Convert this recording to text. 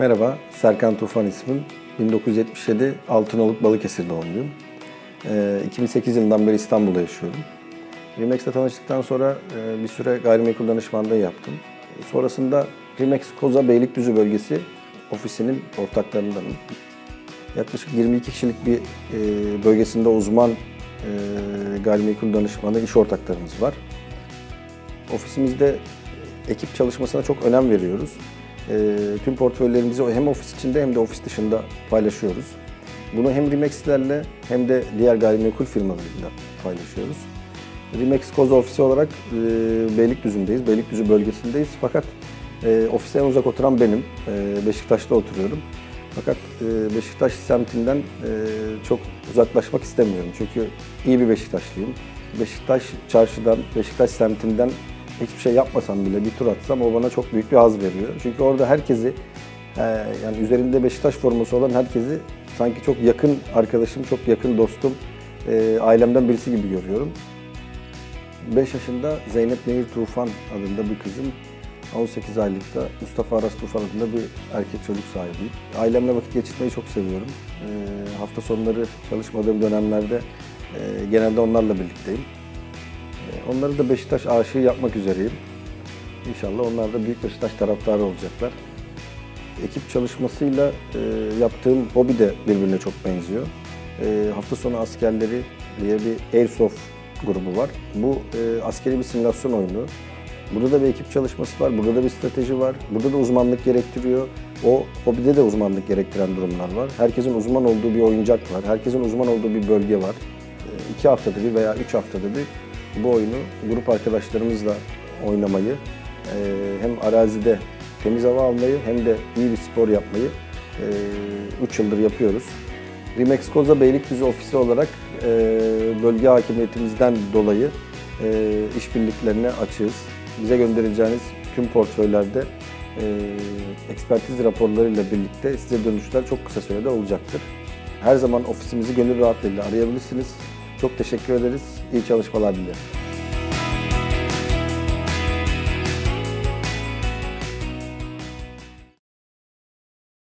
Merhaba, Serkan Tufan ismim. 1977 Altınoluk Balıkesir doğumluyum. Ee, 2008 yılından beri İstanbul'da yaşıyorum. Remex'le tanıştıktan sonra e, bir süre gayrimenkul danışmanlığı yaptım. Sonrasında Remax Koza Beylikdüzü bölgesi ofisinin ortaklarındanım. Yaklaşık 22 kişilik bir e, bölgesinde uzman e, gayrimenkul danışmanı iş ortaklarımız var. Ofisimizde ekip çalışmasına çok önem veriyoruz. Ee, tüm portföylerimizi hem ofis içinde hem de ofis dışında paylaşıyoruz. Bunu hem Remex'lerle hem de diğer gayrimenkul firmalarıyla paylaşıyoruz. Remax Koza ofisi olarak e, Beylikdüzü'ndeyiz, Beylikdüzü bölgesindeyiz. Fakat e, ofise en uzak oturan benim. E, Beşiktaş'ta oturuyorum. Fakat e, Beşiktaş semtinden e, çok uzaklaşmak istemiyorum. Çünkü iyi bir Beşiktaşlıyım. Beşiktaş çarşıdan, Beşiktaş semtinden hiçbir şey yapmasam bile bir tur atsam o bana çok büyük bir haz veriyor. Çünkü orada herkesi e, yani üzerinde Beşiktaş forması olan herkesi sanki çok yakın arkadaşım, çok yakın dostum, e, ailemden birisi gibi görüyorum. 5 yaşında Zeynep Nehir Tufan adında bir kızım, 18 aylıkta Mustafa Aras Tufan adında bir erkek çocuk sahibiyim. Ailemle vakit geçirmeyi çok seviyorum. E, hafta sonları çalışmadığım dönemlerde e, genelde onlarla birlikteyim. Onları da Beşiktaş aşığı yapmak üzereyim. İnşallah onlar da büyük Beşiktaş taraftarı olacaklar. Ekip çalışmasıyla e, yaptığım hobi de birbirine çok benziyor. E, hafta sonu askerleri diye bir Airsoft grubu var. Bu e, askeri bir simülasyon oyunu. Burada da bir ekip çalışması var, burada da bir strateji var, burada da uzmanlık gerektiriyor. O hobide de uzmanlık gerektiren durumlar var. Herkesin uzman olduğu bir oyuncak var, herkesin uzman olduğu bir bölge var. E, iki haftada bir veya üç haftada bir bu oyunu grup arkadaşlarımızla oynamayı, e, hem arazide temiz hava almayı hem de iyi bir spor yapmayı 3 yıldır yapıyoruz. Remax Koza Beylikdüzü ofisi olarak e, bölge hakimiyetimizden dolayı e, işbirliklerine açığız. Bize göndereceğiniz tüm portföylerde e, ekspertiz raporlarıyla birlikte size dönüşler çok kısa sürede olacaktır. Her zaman ofisimizi gönül rahatlığıyla arayabilirsiniz. Çok teşekkür ederiz. İyi çalışmalar dilerim.